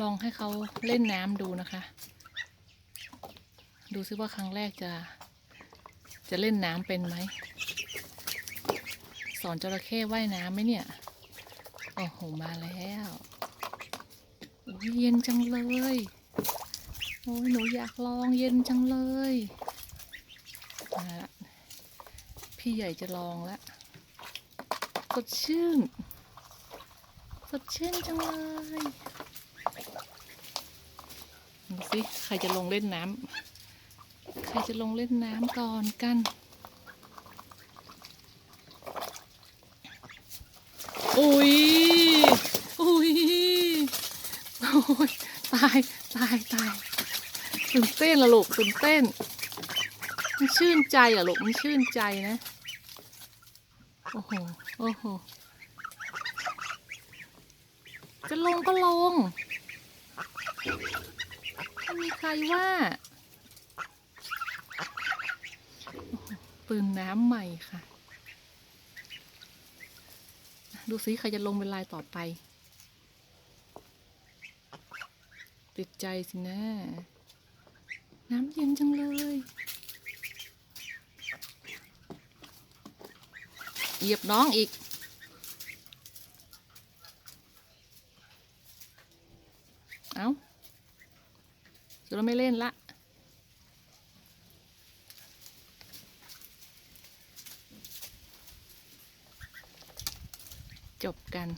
ลองให้เขาเล่นน้ำดูนะคะ ดูซิว่าครั้งแรกจะ จะเล่นน้ำเป็นไหม สอนจระเข้ว่ายน้ำไหมเนี่ย โอ้โห มาแล้วอุ๊ยเย็นจังเลยโอ้ยหนูอยากลองเย็นจังเลยมาละพี่ใหญ่จะลองละสดชื่น สดชื่นจังเลย ดูสิใครจะลงเล่นน้ำใครจะลงเล่นน้ำก่อนกันอุ้ยอุ้ยโอ้ยตายตายตายตื่นเต้นละลูกตื่นเต้นมันชื่นใจอะลูกมันชื่นใจนะโอ้โหโอ้โหจะลงก็ลง ใครว่า ปืนน้ำใหม่ค่ะ ดูสิใครจะลงเป็นลายต่อไป ติดใจสินะ น้ำเย็นจังเลย เหยียบน้องอีก เอาจะ เราไม่เล่นละจบกัน